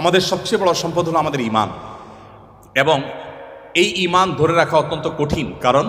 আমাদের সবচেয়ে বড় সম্পদ হলো আমাদের ইমান এবং এই ইমান ধরে রাখা অত্যন্ত কঠিন, কারণ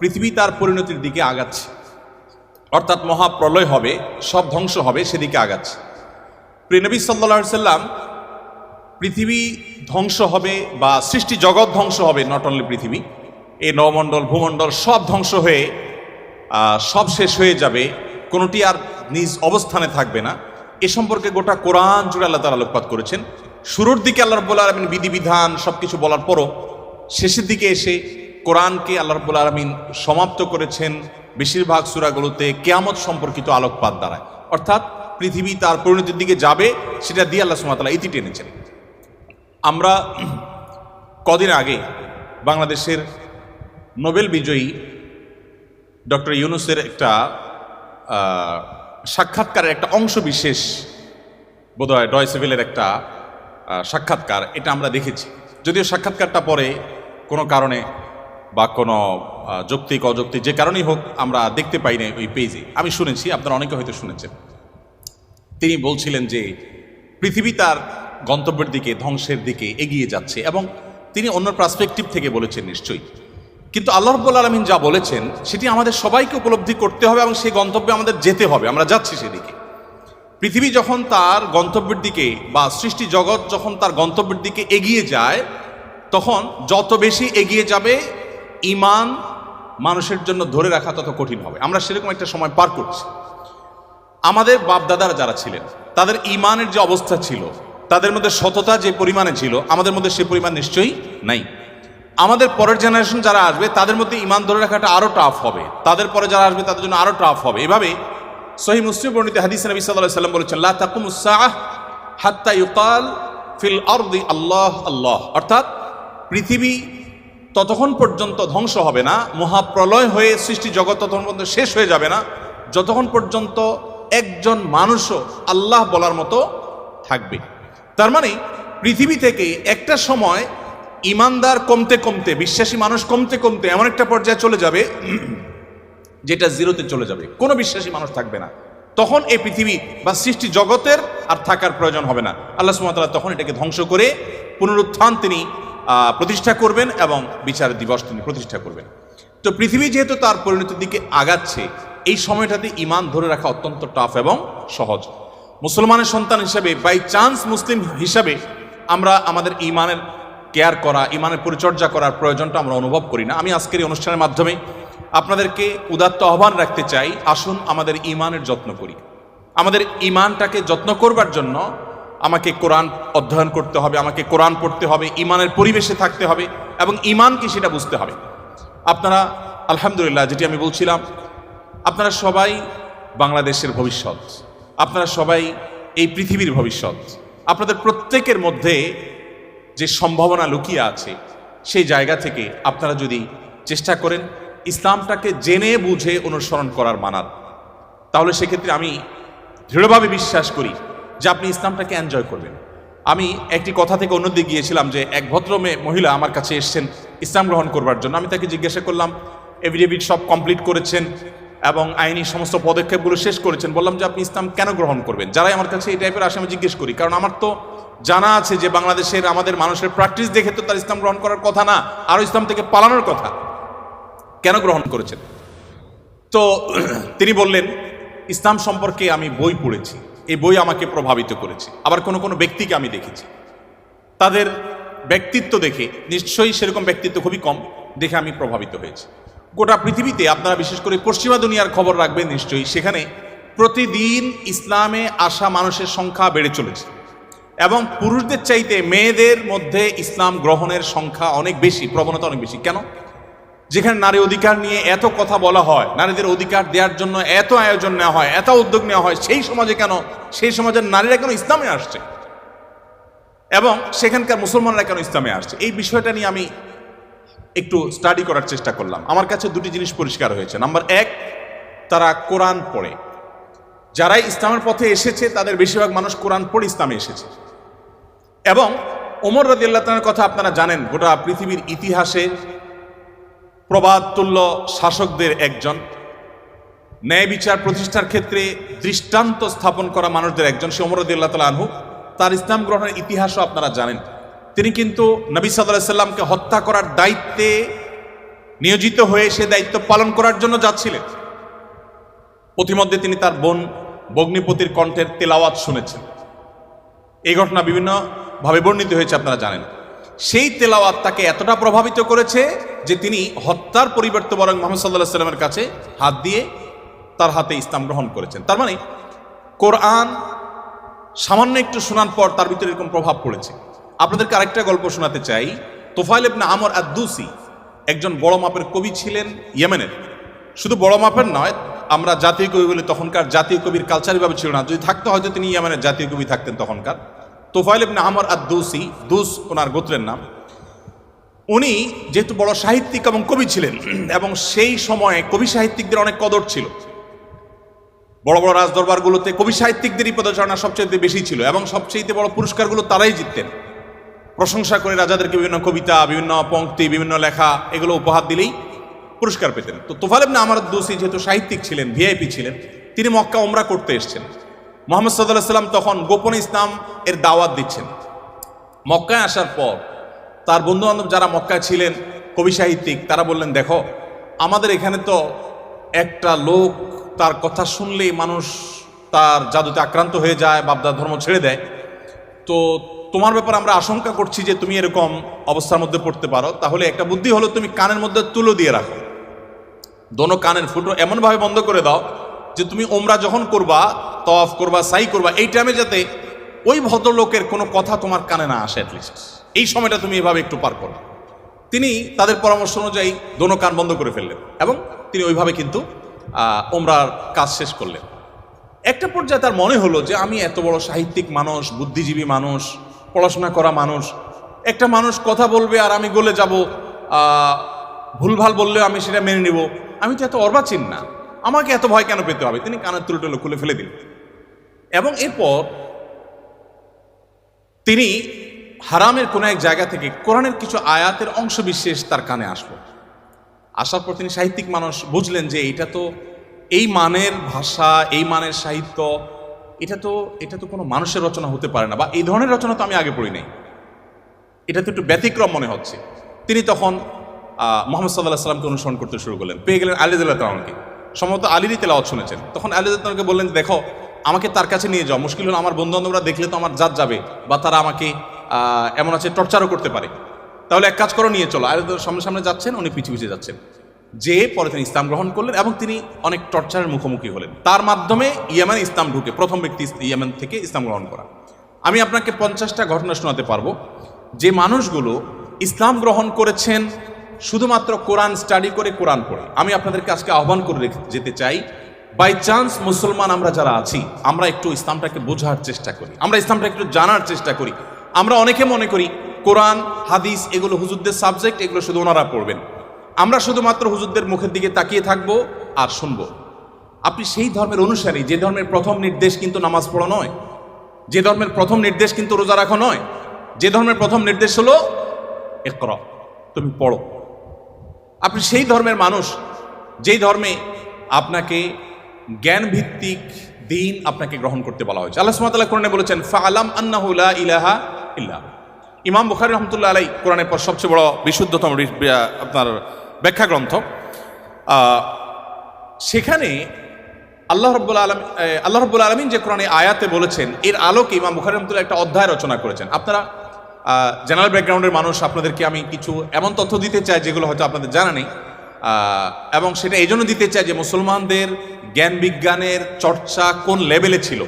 পৃথিবী তার পরিণতির দিকে আগাচ্ছে। অর্থাৎ মহাপ্রলয় হবে, সব ধ্বংস হবে সেদিকে আগাচ্ছে। প্রিনবী সাল্লা সাল্লাম পৃথিবী ধ্বংস হবে বা সৃষ্টি জগৎ ধ্বংস হবে নট অনলি পৃথিবী, এই নবমণ্ডল, ভূমণ্ডল সব ধ্বংস হয়ে সব শেষ হয়ে যাবে, কোনোটি আর নিজ অবস্থানে থাকবে না। এ সম্পর্কে গোটা কোরআন জুড়ে আল্লাহ তালা আলোকপাত করেছেন। শুরুর দিকে আল্লাহ রব্বুল আলমিন বিধিবিধান সব কিছু বলার পরও শেষের দিকে এসে কোরআনকে আল্লাহ রব্বুল আলমিন সমাপ্ত করেছেন বেশিরভাগ সুরাগুলোতে কেয়ামত সম্পর্কিত আলোকপাত দ্বারায় অর্থাৎ পৃথিবী তার পরিণতির দিকে যাবে, সেটা দিয়ে আল্লাহ সুমাতালা ইতি টেনেছেন। আমরা কদিন আগে বাংলাদেশের নোবেল বিজয়ী ডক্টর ইউনুসের একটা সাক্ষাৎকারের একটা অংশ বিশেষ বোধহয় ডয়সেভেলের একটা সাক্ষাৎকার, এটা আমরা দেখেছি। যদিও সাক্ষাৎকারটা পরে কোনো কারণে বা কোনো যৌক্তিক, অযৌক্তিক যে কারণেই হোক আমরা দেখতে পাই না ওই পেজে। আমি শুনেছি, আপনারা অনেকে হয়তো শুনেছেন। তিনি বলছিলেন যে পৃথিবী তার গন্তব্যের দিকে, ধ্বংসের দিকে এগিয়ে যাচ্ছে এবং তিনি অন্য পার্সপেক্টিভ থেকে বলেছেন নিশ্চয়ই। কিন্তু আল্লাহ রব্বুল আলমিন যা বলেছেন, সেটি আমাদের সবাইকে উপলব্ধি করতে হবে এবং সেই গন্তব্যে আমাদের যেতে হবে। আমরা যাচ্ছি সেদিকে। পৃথিবী যখন তার গন্তব্যের দিকে বা সৃষ্টি জগৎ যখন তার গন্তব্যের দিকে এগিয়ে যায়, তখন যত বেশি এগিয়ে যাবে ইমান মানুষের জন্য ধরে রাখা তত কঠিন হবে। আমরা সেরকম একটা সময় পার করছি। আমাদের বাপদাদারা যারা ছিলেন, তাদের ইমানের যে অবস্থা ছিল, তাদের মধ্যে সততা যে পরিমাণে ছিল, আমাদের মধ্যে সে পরিমাণ নিশ্চয়ই নাই। আমাদের পরের জেনারেশন যারা আসবে, তাদের মধ্যে ইমান ধরে রাখাটা আরও টাফ হবে। তাদের পরে যারা আসবে, তাদের জন্য আরও টাফ হবে। এভাবে সহি মুসলিম বর্ণিত হাদিস নবী সাল্লাহ সাল্লাম বলেছেন, লা তাকুমুসাহ হাত্তা ইউকাল ফিল আরদি আল্লাহ আল্লাহ। অর্থাৎ পৃথিবী ততক্ষণ পর্যন্ত ধ্বংস হবে না, মহাপ্রলয় হয়ে সৃষ্টি জগৎ ততক্ষণ পর্যন্ত শেষ হয়ে যাবে না, যতক্ষণ পর্যন্ত একজন মানুষও আল্লাহ বলার মতো থাকবে। তার মানে পৃথিবী থেকে একটা সময় ইমানদার কমতে কমতে, বিশ্বাসী মানুষ কমতে কমতে এমন একটা পর্যায়ে চলে যাবে যেটা জিরোতে চলে যাবে। কোনো বিশ্বাসী মানুষ থাকবে না। তখন এই পৃথিবী বা সৃষ্টি জগতের আর থাকার প্রয়োজন হবে না। আল্লাহ সুমতাল্লাহ তখন এটাকে ধ্বংস করে পুনরুত্থান তিনি প্রতিষ্ঠা করবেন এবং বিচার দিবস তিনি প্রতিষ্ঠা করবেন। তো পৃথিবী যেহেতু তার পরিণতির দিকে আগাচ্ছে, এই সময়টাতে ইমান ধরে রাখা অত্যন্ত টাফ এবং সহজ। মুসলমানের সন্তান হিসাবে বাই চান্স মুসলিম হিসাবে আমরা আমাদের ইমানের কেয়ার করা, ইমানের পরিচর্যা করার প্রয়োজনটা আমরা অনুভব করি না। আমি আজকের এই অনুষ্ঠানের মাধ্যমে আপনাদেরকে উদাত্ত আহ্বান রাখতে চাই, আসুন আমাদের ইমানের যত্ন করি। আমাদের ইমানটাকে যত্ন করবার জন্য আমাকে কোরআন অধ্যয়ন করতে হবে, আমাকে কোরআন পড়তে হবে, ইমানের পরিবেশে থাকতে হবে এবং ইমান কি সেটা বুঝতে হবে। আপনারা, আলহামদুলিল্লাহ, যেটি আমি বলছিলাম, আপনারা সবাই বাংলাদেশের ভবিষ্যৎ, আপনারা সবাই এই পৃথিবীর ভবিষ্যৎ। আপনাদের প্রত্যেকের মধ্যে যে সম্ভাবনা লুকিয়ে আছে, সেই জায়গা থেকে আপনারা যদি চেষ্টা করেন ইসলামটাকে জেনে বুঝে অনুসরণ করার মানার তাহলে সেক্ষেত্রে আমি দৃঢ়ভাবে বিশ্বাস করি যে আপনি ইসলামটাকে এনজয় করবেন। আমি একটি কথা থেকে অন্যদিকে গিয়েছিলাম যে এক ভদ্র মেয়ে, মহিলা আমার কাছে এসছেন ইসলাম গ্রহণ করবার জন্য। আমি তাকে জিজ্ঞাসা করলাম এভিডেভিট সব কমপ্লিট করেছেন এবং আইনি সমস্ত পদক্ষেপগুলো শেষ করেছেন? বললাম যে, আপনি ইসলাম কেন গ্রহণ করবেন? যারাই আমার কাছে এই টাইপের আসে, আমি জিজ্ঞেস করি, কারণ আমার তো জানা আছে যে বাংলাদেশের আমাদের মানুষের প্র্যাকটিস দেখে তো তার ইসলাম গ্রহণ করার কথা না আরও ইসলাম থেকে পালানোর কথা। কেন গ্রহণ করেছেন? তো তিনি বললেন, ইসলাম সম্পর্কে আমি বই পড়েছি। এই বই আমাকে প্রভাবিত করেছে। আবার কোনো কোনো ব্যক্তিকে আমি দেখেছি। তাদের ব্যক্তিত্ব দেখে, নিশ্চয়ই সেরকম ব্যক্তিত্ব খুবই কম, দেখে আমি প্রভাবিত হয়েছি। গোটা পৃথিবীতে আপনারা বিশেষ করে পশ্চিমা দুনিয়ার খবর রাখবেন নিশ্চয়ই, সেখানে প্রতিদিন ইসলামে আসা মানুষের সংখ্যা বেড়ে চলেছে। এবং পুরুষদের চাইতে মেয়েদের মধ্যে ইসলাম গ্রহণের সংখ্যা অনেক বেশি, প্রবণতা অনেক বেশি। কেন? যেখানে নারী অধিকার নিয়ে এত কথা বলা হয়, নারীদের অধিকার দেওয়ার জন্য এত আয়োজন নেওয়া হয়, এত উদ্যোগ নেওয়া হয়, সেই সমাজে কেন? সেই সমাজের নারীরা কেন ইসলামে আসছে? এবং সেখানকার মুসলমানরা কেন ইসলামে আসছে? এই বিষয়টা নিয়ে আমি একটু স্টাডি করার চেষ্টা করলাম। আমার কাছে দুটি জিনিস পরিষ্কার হয়েছে। নাম্বার এক, তারা কোরআন পড়ে। যারাই ইসলামের পথে এসেছে, তাদের বেশিরভাগ মানুষ কোরআন পড়ে ইসলামে এসেছে। এবং ওমর রাদিয়াল্লাহ তাআলার কথা আপনারা জানেন, গোটা পৃথিবীর ইতিহাসে প্রবাদ তুল্য শাসকদের একজন। ন্যায় বিচার প্রতিষ্ঠার ক্ষেত্রে দৃষ্টান্ত স্থাপন করা মানুষদের একজন, সে ওমর রাদিয়াল্লাহু তাআলা আনহু। তার ইসলাম গ্রহণের ইতিহাসও আপনারা জানেন। তিনি কিন্তু নবী সাল্লাহ সাল্লামকে হত্যা করার দায়িত্বে নিয়োজিত হয়ে সে দায়িত্ব পালন করার জন্য যাচ্ছিলেন। পথিমধ্যে তিনি তার বোন বগ্নিপতির কণ্ঠের তেলাওয়াত শুনেছেন। এই ঘটনা বিভিন্নভাবে বর্ণিত হয়েছে, আপনারা জানেন। সেই তেলাওয়াত তাকে এতটা প্রভাবিত করেছে যে তিনি হত্যার পরিবর্তে বরং মোহাম্মদ সাল্লাহ সাল্লামের কাছে হাত দিয়ে তার হাতে ইসলাম গ্রহণ করেছেন। তার মানে কোরআন সামান্য একটু শোনার পর তার ভিতরে এরকম প্রভাব পড়েছে। আপনাদেরকে আরেকটা গল্প শোনাতে চাই। তোফাইল ইবনে আমর আদ্দুসি একজন বড় মাপের কবি ছিলেন ইয়েমেনের। শুধু বড় মাপের নয়, আমরা জাতীয় কবি বলে, তখনকার জাতীয় কবির কালচারিভাবে ছিল না। যদি থাকতো হয়তো তিনি ইয়েমেনের জাতীয় কবি থাকতেন তখনকার। তোফাইল ইবনে আমর আদ্দুসি, দুস ওনার গোত্রের নাম, উনি যেহেতু বড় সাহিত্যিক এবং কবি ছিলেন, এবং সেই সময়ে কবি সাহিত্যিকদের অনেক কদর ছিল। বড় বড় রাজদরবারগুলোতে কবি সাহিত্যিকদেরই পদচারণা সবচেয়ে বেশি ছিল, এবং সবচেয়ে বড় পুরস্কারগুলো তারাই জিততেন। প্রশংসা করে রাজাদেরকে বিভিন্ন কবিতা, বিভিন্ন পংক্তি বিভিন্ন লেখা, এগুলো উপহার দিলেই পুরস্কার পেতেন। তো তোফাল ইবনে আমার দোষী যেহেতু সাহিত্যিক ছিলেন, ভিআইপি ছিলেন, তিনি মক্কা ওমরা করতে এসেছেন। মোহাম্মদ সাল্লাহ সাল্লাম তখন গোপন ইসলাম এর দাওয়াত দিচ্ছেন। মক্কায় আসার পর তার বন্ধু বান্ধব যারা মক্কায় ছিলেন, কবি সাহিত্যিক, তারা বললেন, দেখো, আমাদের এখানে তো একটা লোক তার কথা শুনলেই মানুষ তার জাদুতে আক্রান্ত হয়ে যায় বাপদার ধর্ম ছেড়ে দেয়। তো তোমার ব্যাপার আমরা আশঙ্কা করছি যে তুমি এরকম অবস্থার মধ্যে পড়তে পারো। তাহলে একটা বুদ্ধি হলো, তুমি কানের মধ্যে তুলো দিয়ে রাখো। দোনো কানের ফুটো এমনভাবে বন্ধ করে দাও যে তুমি ওমরা যখন করবা তফ করবা সাই করবা, এই টাইমে যাতে ওই ভদ্রলোকের কোনো কথা তোমার কানে না আসে অ্যাটলিস্ট এই সময়টা তুমি এভাবে একটু পার করো। তিনি তাদের পরামর্শ অনুযায়ী দোনো কান বন্ধ করে ফেললেন এবং তিনি ওইভাবে কিন্তু ওমরার কাজ শেষ করলেন। একটা পর্যায়ে তার মনে হলো যে, আমি এত বড় সাহিত্যিক মানুষ, বুদ্ধিজীবী মানুষ, পড়াশোনা করা মানুষ, একটা মানুষ কথা বলবে আর আমি গলে যাব ভুলভাল বললেও আমি সেটা মেনে নিব। আমি তো এত অর্বাচীন না। আমাকে এত ভয় কেন পেতে হবে? তিনি কানের তুলটুলো খুলে ফেলে দিলেন। এবং এরপর তিনি হারামের কোনো এক জায়গা থেকে কোরআনের কিছু আয়াতের অংশ বিশেষ তার কানে আসলো। আসার পর তিনি সাহিত্যিক মানুষ, বুঝলেন যে এটা তো এই মানের ভাষা, এই মানের সাহিত্য, এটা তো এটা তো কোনো মানুষের রচনা হতে পারে না বা এই ধরনের রচনা তো আমি আগে পড়ি নাই। এটা তো একটু ব্যতিক্রম মনে হচ্ছে। তিনি তখন মোহাম্মদ সাল্লাহ সাল্লামকে অনুসরণ করতে শুরু করলেন। পেয়ে গেলেন আলিদুল্লাহ তালামকে সম্ভবত আলিরই তেলাওয়াত শুনেছেন। তখন আলিদুল্লাহকে বললেন যে, দেখো আমাকে তার কাছে নিয়ে যাও। মুশকিল হলো আমার বন্ধু বান্ধবরা দেখলে তো আমার জাত যাবে বা তারা আমাকে এমন আছে টর্চারও করতে পারে। তাহলে এক কাজ করো নিয়ে চলো। আলিদুল্লাহ সামনে সামনে যাচ্ছেন উনি পিছিয়ে পিছিয়ে যাচ্ছেন। যে পরে তিনি ইসলাম গ্রহণ করলেন এবং তিনি অনেক টর্চারের মুখোমুখি হলেন। তার মাধ্যমে ইয়েমেন ইসলাম ঢুকে প্রথম ব্যক্তি ইয়েমেন থেকে ইসলাম গ্রহণ করা। আমি আপনাকে পঞ্চাশটা ঘটনা শোনাতে পারব। যে মানুষগুলো ইসলাম গ্রহণ করেছেন শুধুমাত্র কোরআন স্টাডি করে কোরআন পড়ে। আমি আপনাদেরকে আজকে আহ্বান করে যেতে চাই বাই চান্স মুসলমান আমরা যারা আছি, আমরা একটু ইসলামটাকে বোঝার চেষ্টা করি, আমরা ইসলামটা একটু জানার চেষ্টা করি। আমরা অনেকে মনে করি, কোরআন, হাদিস, এগুলো হুজুরদের সাবজেক্ট এগুলো শুধু ওনারা পড়বেন। আমরা শুধুমাত্র হুজুরদের মুখের দিকে তাকিয়ে থাকব আর শুনব। আপনি সেই ধর্মের অনুসারী, যে ধর্মের প্রথম নির্দেশ কিন্তু নামাজ পড়া নয়, যে ধর্মের প্রথম নির্দেশ কিন্তু রোজা রাখা নয়, যে ধর্মের প্রথম নির্দেশ হলো একর তুমি পড়ো। আপনি সেই ধর্মের মানুষ, যেই ধর্মে আপনাকে জ্ঞান ভিত্তিক দিন আপনাকে গ্রহণ করতে বলা হয়েছে। আল্লাহ সুমাতাল্লাহ কোরআনে বলেছেন ফালাম আন্নাহু লা ইলাহা ইল্লা ইমাম বুখারী রহমতুল্লাহ আলাই কোরআনের পর সবচেয়ে বড় বিশুদ্ধতম আপনার ব্যাখ্যা গ্রন্থ সেখানে আল্লাহ রব্বুল আলম আল্লাহ রব্বুল আলমিন যে কোরআনে আয়াতে বলেছেন, এর আলোকে ইমাম বুখারী রহমতুল্লাহ একটা অধ্যায় রচনা করেছেন। আপনারা জেনারেল ব্যাকগ্রাউন্ডের মানুষ আপনাদেরকে আমি কিছু এমন তথ্য দিতে চাই যেগুলো হয়তো আপনাদের জানা নেই। এবং সেটা এই জন্য দিতে চাই যে মুসলমানদের জ্ঞান বিজ্ঞানের চর্চা কোন লেভেলে ছিল?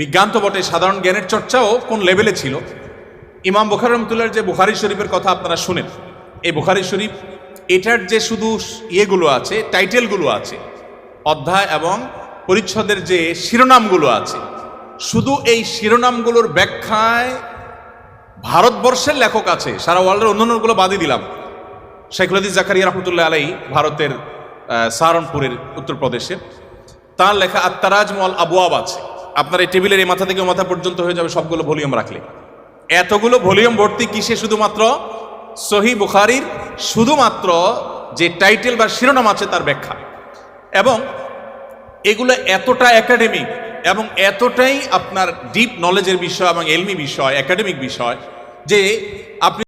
বিজ্ঞান তো বটে, সাধারণ জ্ঞানের চর্চাও কোন লেভেলে ছিল? ইমাম বুখারি রহমতুল্লাহর যে বুখারি শরীফের কথা আপনারা শুনেন, এই বুখারি শরীফ, এটার যে শুধু ইয়েগুলো আছে, টাইটেলগুলো আছে, অধ্যায় এবং পরিচ্ছদের যে শিরোনামগুলো আছে, শুধু এই শিরোনামগুলোর ব্যাখ্যায় ভারতবর্ষের লেখক আছে, সারা ওয়ার্ল্ডের অন্যান্যগুলো বাদই দিলাম। শেখুল হাদিস জাকারিয়া রহমতুল্লাহ আলাই ভারতের সাহারনপুরের উত্তরপ্রদেশের তার লেখা আত্মারাজ মল আবুয়াব আছে। আপনার এই টেবিলের এই মাথা থেকে মাথা পর্যন্ত হয়ে যাবে সবগুলো ভলিউম রাখলে। এতগুলো ভলিউম ভর্তি কিসে শুধুমাত্র? সহি বুখারির শুধুমাত্র যে টাইটেল বা শিরোনাম আছে তার ব্যাখ্যা। এবং এগুলো এতটা একাডেমিক এবং এতটাই আপনার ডিপ নলেজের বিষয় এবং এলমি বিষয় একাডেমিক বিষয় যে আপনি